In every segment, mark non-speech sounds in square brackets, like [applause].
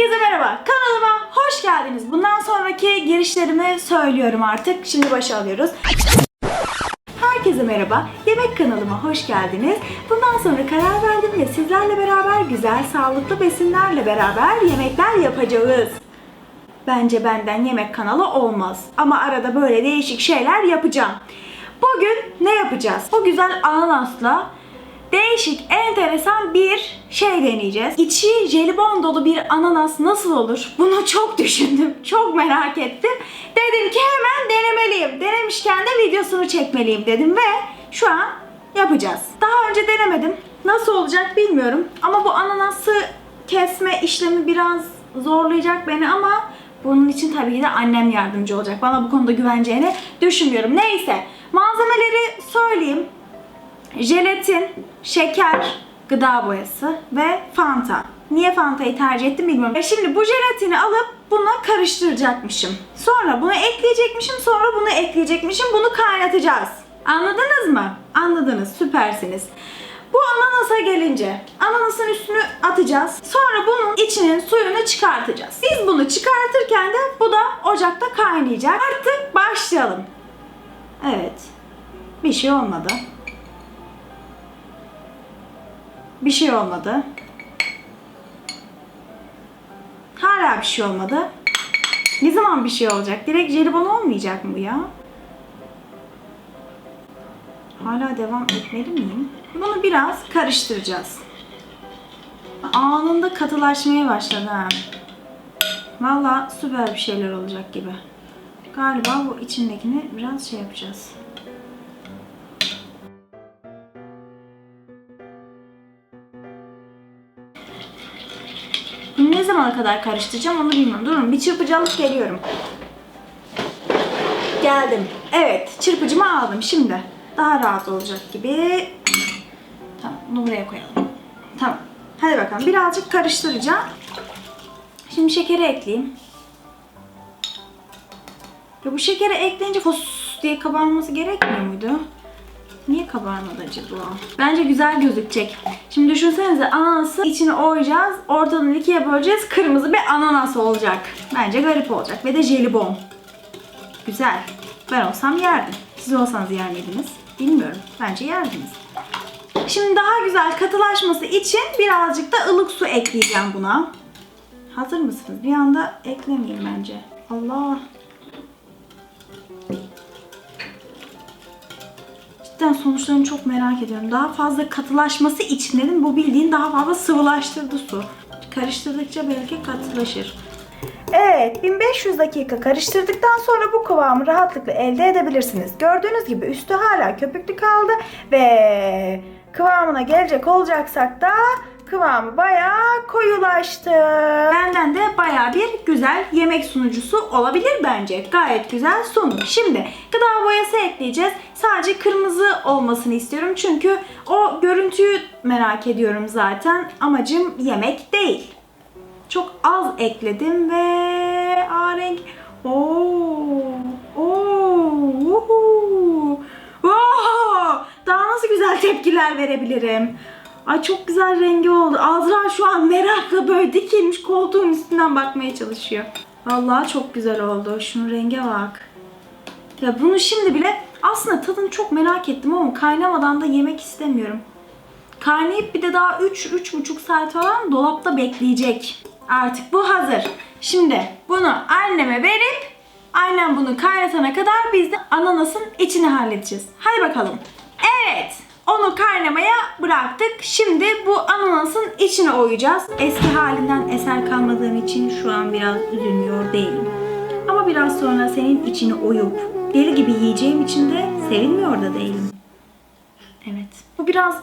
Herkese merhaba. Kanalıma hoş geldiniz. Bundan sonraki girişlerimi söylüyorum artık. Şimdi başa alıyoruz. Herkese merhaba. Yemek kanalıma hoş geldiniz. Bundan sonra karar verdim ve sizlerle beraber güzel, sağlıklı besinlerle beraber yemekler yapacağız. Bence benden yemek kanalı olmaz. Ama arada böyle değişik şeyler yapacağım. Bugün ne yapacağız? Bu güzel ananasla değişik, enteresan bir şey deneyeceğiz. İçi jelibon dolu bir ananas nasıl olur? Bunu çok düşündüm, çok merak ettim. Dedim ki hemen denemeliyim. Denemişken de videosunu çekmeliyim dedim ve şu an yapacağız. Daha önce denemedim. Nasıl olacak bilmiyorum. Ama bu ananası kesme işlemi biraz zorlayacak beni ama bunun için tabii ki de annem yardımcı olacak. Bana bu konuda güveneceğini düşünmüyorum. Neyse malzemeleri söyleyeyim. Jelatin, şeker, gıda boyası ve Fanta. Niye Fanta'yı tercih ettim bilmiyorum. E şimdi bu jelatini alıp buna karıştıracakmışım. Sonra bunu ekleyecekmişim, sonra bunu ekleyecekmişim. Bunu kaynatacağız. Anladınız mı? Anladınız. Süpersiniz. Bu ananasa gelince ananasın üstünü atacağız. Sonra bunun içinin suyunu çıkartacağız. Biz bunu çıkartırken de bu da ocakta kaynayacak. Artık başlayalım. Evet. Bir şey olmadı. Bir şey olmadı. Hala bir şey olmadı. Ne zaman bir şey olacak? Direkt jelibon olmayacak mı bu ya? Hala devam etmeli miyim? Bunu biraz karıştıracağız. Anında katılaşmaya başladı ha. Valla süper bir şeyler olacak gibi. Galiba bu içindekini biraz şey yapacağız. Zamana kadar karıştıracağım onu bilmiyorum. Durun bir çırpıcı alıp geliyorum. Geldim. Evet çırpıcımı aldım şimdi. Daha rahat olacak gibi. Tamam bunu buraya koyalım. Tamam. Hadi bakalım birazcık karıştıracağım. Şimdi şekeri ekleyeyim. Ya bu şekeri ekleyince fos diye kabarması gerekmiyor muydu? Niye kabarmadı acaba? Bence güzel gözükecek. Şimdi düşünsenize ananası içine oyacağız. Ortadan ikiye böleceğiz. Kırmızı bir ananas olacak. Bence garip olacak. Ve de jelibon. Güzel. Ben olsam yerdim. Siz olsanız yer miydiniz? Bilmiyorum. Bence yerdiniz. Şimdi daha güzel katılaşması için birazcık da ılık su ekleyeceğim buna. Hazır mısınız? Bir anda eklemeyeyim bence. Allah. Cidden sonuçlarını çok merak ediyorum. Daha fazla katılaşması için dedim. Bu bildiğin daha fazla sıvılaştırdı su. Karıştırdıkça belki katılaşır. Evet, 1500 dakika karıştırdıktan sonra bu kıvamı rahatlıkla elde edebilirsiniz. Gördüğünüz gibi üstü hala köpüklü kaldı ve kıvamına gelecek olacaksak da kıvamı bayağı koyulaştı. Benden de bayağı bir güzel yemek sunucusu olabilir bence. Gayet güzel sunum. Şimdi gıda boyası ekleyeceğiz. Sadece kırmızı olmasını istiyorum çünkü o görüntüyü merak ediyorum zaten. Amacım yemek değil. Çok az ekledim ve aa renk. Oo. Oo, daha nasıl güzel tepkiler verebilirim? Ay çok güzel rengi oldu. Azra şu an merakla böyle dikilmiş koltuğun üstünden bakmaya çalışıyor. Vallahi çok güzel oldu. Şunun renge bak. Ya bunu şimdi bile aslında tadını çok merak ettim ama kaynamadan da yemek istemiyorum. Kaynayıp bir de daha 3-3,5 saat falan dolapta bekleyecek. Artık bu hazır. Şimdi bunu anneme verip annem bunu kaynatana kadar biz de ananasın içini halledeceğiz. Hadi bakalım. Evet. Onu kaynamaya bıraktık. Şimdi bu ananasın içine oyacağız. Eski halinden eser kalmadığım için şu an biraz üzülmüyor değilim. Ama biraz sonra senin içini oyup deli gibi yiyeceğim için de sevinmiyor da değilim. Evet. Bu biraz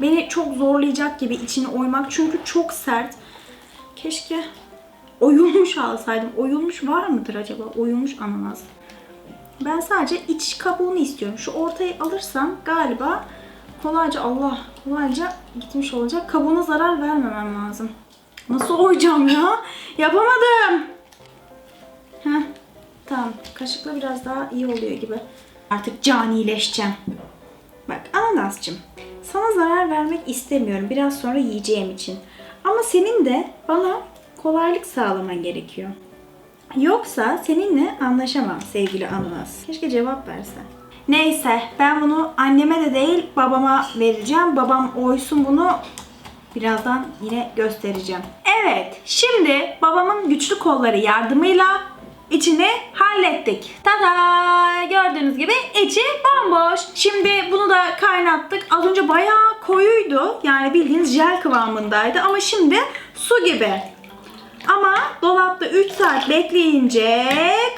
beni çok zorlayacak gibi içini oymak çünkü çok sert. Keşke oyulmuş alsaydım. Oyulmuş var mıdır acaba? Oyulmuş ananas. Ben sadece iç kabuğunu istiyorum. Şu ortayı alırsam galiba kolayca Allah kolayca gitmiş olacak. Kabuğuna zarar vermemem lazım. Nasıl oyacağım ya? Yapamadım. Heh, tamam. Kaşıkla biraz daha iyi oluyor gibi. Artık canileşeceğim. Bak ananascığım. Sana zarar vermek istemiyorum. Biraz sonra yiyeceğim için. Ama senin de bana kolaylık sağlaman gerekiyor. Yoksa seninle anlaşamam sevgili ananas. Keşke cevap versen. Neyse ben bunu anneme de değil babama vereceğim. Babam oysun bunu birazdan yine göstereceğim. Evet şimdi babamın güçlü kolları yardımıyla içini hallettik. Tada! Gördüğünüz gibi içi bomboş. Şimdi bunu da kaynattık. Az önce bayağı koyuydu. Yani bildiğiniz jel kıvamındaydı ama şimdi su gibi. Ama dolapta 3 saat bekleyince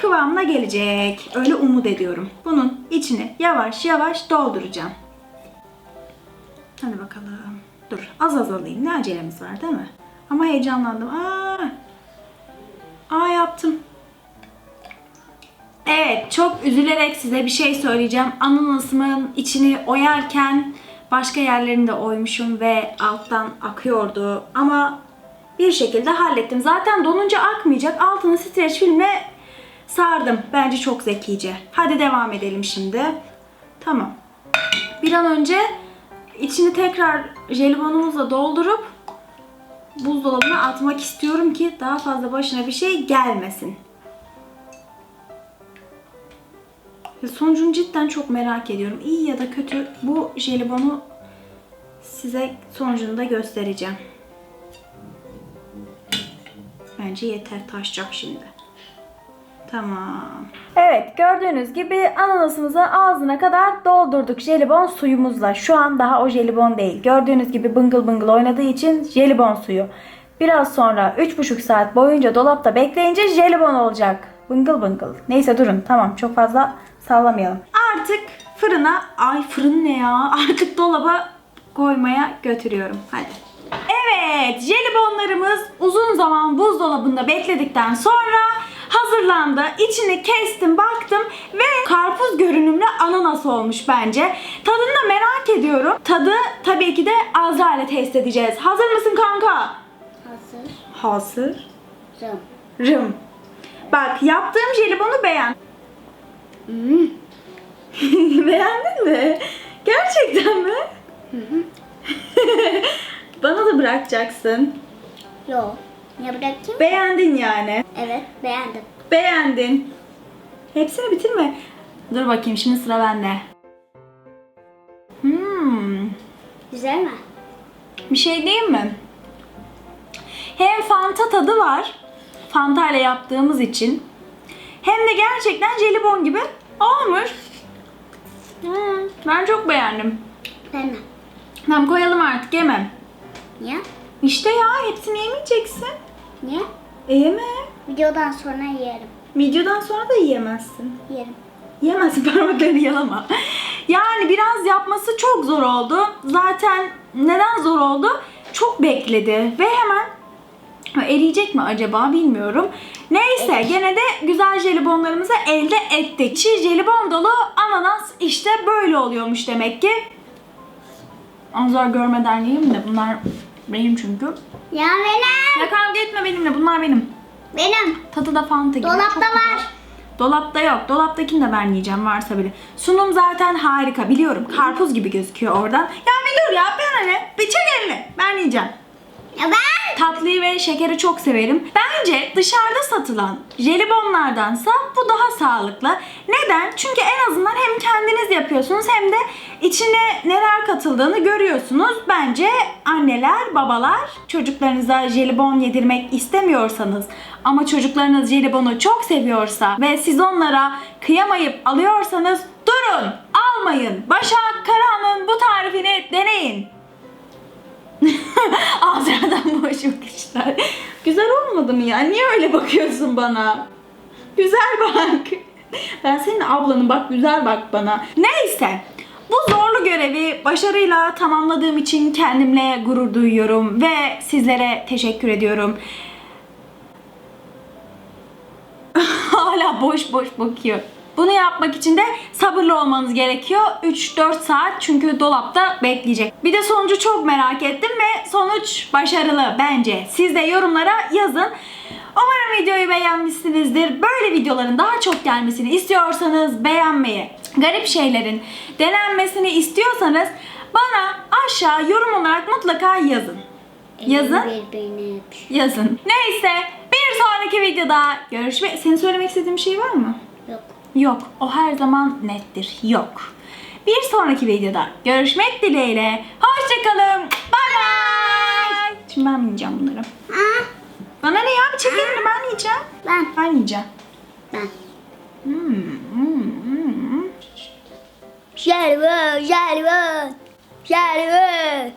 kıvamına gelecek. Öyle umut ediyorum. Bunun içini yavaş yavaş dolduracağım. Hadi bakalım. Dur az az alayım. Ne acelemiz var değil mi? Ama heyecanlandım. Aa, Aa yaptım. Evet çok üzülerek size bir şey söyleyeceğim. Ananasımın içini oyarken başka yerlerini de oymuşum ve alttan akıyordu. Ama bir şekilde hallettim. Zaten donunca akmayacak. Altını streç filmle sardım. Bence çok zekice. Hadi devam edelim şimdi. Tamam. Bir an önce içini tekrar jelibonumuzla doldurup buzdolabına atmak istiyorum ki daha fazla başına bir şey gelmesin. Sonucunu cidden çok merak ediyorum. İyi ya da kötü bu jelibonu size sonucunu da göstereceğim. Bence yeter taşacak şimdi. Tamam. Evet gördüğünüz gibi ananasımızı ağzına kadar doldurduk jelibon suyumuzla. Şu an daha o jelibon değil. Gördüğünüz gibi bıngıl bıngıl oynadığı için jelibon suyu. Biraz sonra 3,5 saat boyunca dolapta bekleyince jelibon olacak. Bıngıl bıngıl. Neyse durun tamam çok fazla sallamayalım. Artık fırına, ay fırın ne ya? [laughs] Artık dolaba koymaya götürüyorum. Hadi. Evet, jelibonlarımız uzun zaman buzdolabında bekledikten sonra hazırlandı. İçini kestim, baktım ve karpuz görünümlü ananas olmuş bence. Tadını da merak ediyorum. Tadı tabii ki de Azra ile test edeceğiz. Hazır mısın kanka? Hazır. Hazır. Rım. Rım. Bak yaptığım jelibonu beğen. Hmm. [laughs] Beğendin mi? Gerçekten mi? [laughs] Bana da bırakacaksın. Yo. Ne bırakayım? Beğendin yani. evet beğendim. Beğendin. Hepsini bitirme. Dur bakayım şimdi sıra bende. Hmm. Güzel mi? Bir şey diyeyim mi? Hem Fanta tadı var. Fanta ile yaptığımız için. Hem de gerçekten jelibon gibi olmuş. Hmm, ben çok beğendim. Ben mi? Tamam koyalım artık yemem. Niye? İşte ya hepsini yemeyeceksin. Niye? E yeme. Videodan sonra yerim. Videodan sonra da yiyemezsin. Yerim. Yemezsin [laughs] parmaklarını yalama. Yani biraz yapması çok zor oldu. Zaten neden zor oldu? Çok bekledi ve hemen eriyecek mi acaba bilmiyorum. Neyse gene de güzel jelibonlarımızı elde ettik. Çiğ jelibon dolu ananas işte böyle oluyormuş demek ki. Azar görmeden yiyeyim de bunlar benim çünkü. Ya benim. Ya kavga etme benimle bunlar benim. Benim. Tadı da fanta gibi. Dolapta çok güzel. var. Dolapta yok. Dolaptakini de ben yiyeceğim varsa bile. Sunum zaten harika biliyorum. Karpuz gibi gözüküyor oradan. Ya bir dur ya ben ne? Bir çek elini. Ben yiyeceğim. Ben. Tatlıyı ve şekeri çok severim. Bence dışarıda satılan jelibonlardansa bu daha sağlıklı. Neden? Çünkü en azından hem kendiniz yapıyorsunuz hem de içine neler katıldığını görüyorsunuz. Bence anneler, babalar çocuklarınıza jelibon yedirmek istemiyorsanız ama çocuklarınız jelibonu çok seviyorsa ve siz onlara kıyamayıp alıyorsanız durun, almayın. Başak Karahan'ın bu tarifini Güzel olmadı mı ya? Niye öyle bakıyorsun bana? Güzel bak. Ben senin ablanım bak güzel bak bana. Neyse. Bu zorlu görevi başarıyla tamamladığım için kendimle gurur duyuyorum ve sizlere teşekkür ediyorum. [laughs] Hala boş boş bakıyor. Bunu yapmak için de sabırlı olmanız gerekiyor. 3-4 saat çünkü dolapta bekleyecek. Bir de sonucu çok merak ettim ve sonuç başarılı bence. Siz de yorumlara yazın. Umarım videoyu beğenmişsinizdir. Böyle videoların daha çok gelmesini istiyorsanız beğenmeyi, garip şeylerin denenmesini istiyorsanız bana aşağı yorum olarak mutlaka yazın. Yazın. Yazın. Neyse bir sonraki videoda görüşmek... Senin söylemek istediğin bir şey var mı? Yok. Yok. O her zaman nettir. Yok. Bir sonraki videoda görüşmek dileğiyle. Hoşçakalın. Bay bay. Şimdi ben yiyeceğim bunları? Aa, Bana ne ya? Bir çek elini ben yiyeceğim. ben. Ben yiyeceğim. Ben. Hmm, hmm, hmm. Jelibon, jelibon, jelibon.